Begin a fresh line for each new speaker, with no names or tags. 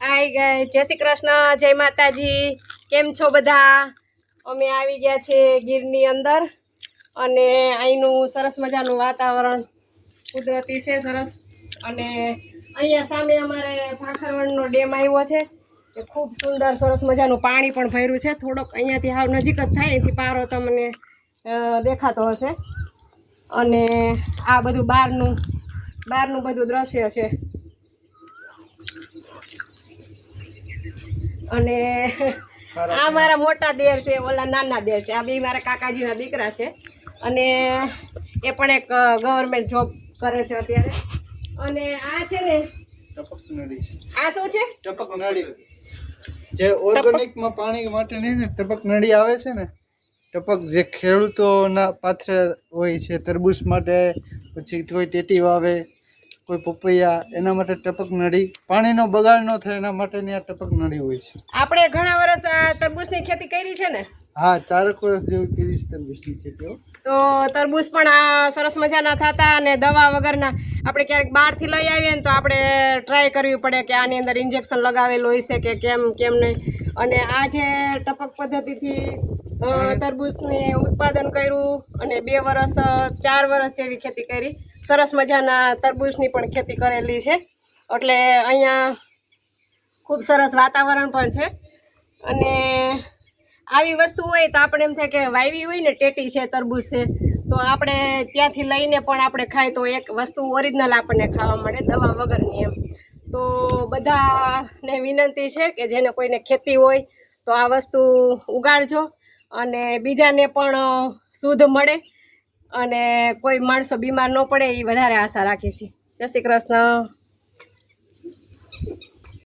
હાય ગાય જય શ્રી કૃષ્ણ, જય માતાજી. કેમ છો બધા? અમે આવી ગયા છીએ ગીરની અંદર અને અહીંનું સરસ મજાનું વાતાવરણ કુદરતી છે સરસ. અને અહીંયા સામે અમારે ભાખરવણનો ડેમ આવ્યો છે એ ખૂબ સુંદર સરસ મજાનું પાણી પણ ભર્યું છે. થોડોક અહીંયાથી હાવ નજીક જ થાય એથી પારો તમને દેખાતો હશે. અને આ બધું બહારનું બહારનું બધું દ્રશ્ય છે. અને આ મારા મોટા દેર છે ઓલા નાના દેર છે. આ બે મારા કાકાજીના દીકરા છે. અને એ પણ એક ગવર્મેન્ટ જોબ કરે છે અત્યારે. અને આ છે ને આ શું છે?
ટપક નળી. જે ઓર્ગેનિકમાં પાણી માટે નહીં ને ટપક નળી આવે છે ને ટપક જે ખેડૂતોના પાત્ર હોય છે તરબૂચ માટે પછી કોઈ ટેટી વાવે કોઈ પપૈયા એના માટે ટપક નળી પાણીનો બગાડ ન થાય એના માટેની આ ટપક નળી હોય છે.
આપણે ઘણા વર્ષ આ તરબૂચની ખેતી કરી છે ને?
હા ચારક વર્ષ જેવું કરી છે તરબૂચની ખેતીઓ
તો તરબૂચ પણ આ સરસ મજાના થતા અને દવા વગરના આપણે ક્યારેક બહારથી લઈ આવીએ ને તો આપણે ટ્રાય કરવી પડે કે આની અંદર ઇન્જેક્શન લગાવેલું હોય છે કે કેમ કેમ નહીં. અને આ જે ટપક પદ્ધતિથી તરબૂચને ઉત્પાદન કર્યું અને બે વર્ષ ચાર વર્ષ જેવી ખેતી કરી. સરસ મજાના તરબૂચની પણ ખેતી કરેલી છે. એટલે અહીંયા ખૂબ સરસ વાતાવરણ પણ છે. અને આવી વસ્તુ હોય તો આપણે એમ થાય કે વાવી હોય ને ટેટી છે, તરબૂચ છે, તો આપણે ત્યાંથી લઈને પણ આપણે ખાય તો એક વસ્તુ ઓરિજિનલ આપણને ખાવા મળે દવા વગરની એમ. તો બધાને વિનંતી છે કે જેને કોઈને ખેતી હોય તો આ વસ્તુ ઉગાડજો અને બીજાને પણ શુદ્ધ મળે. અને કોઈ માણસો બીમાર ન પડે એ વધારે આશા રાખી છે. જય શ્રી કૃષ્ણ.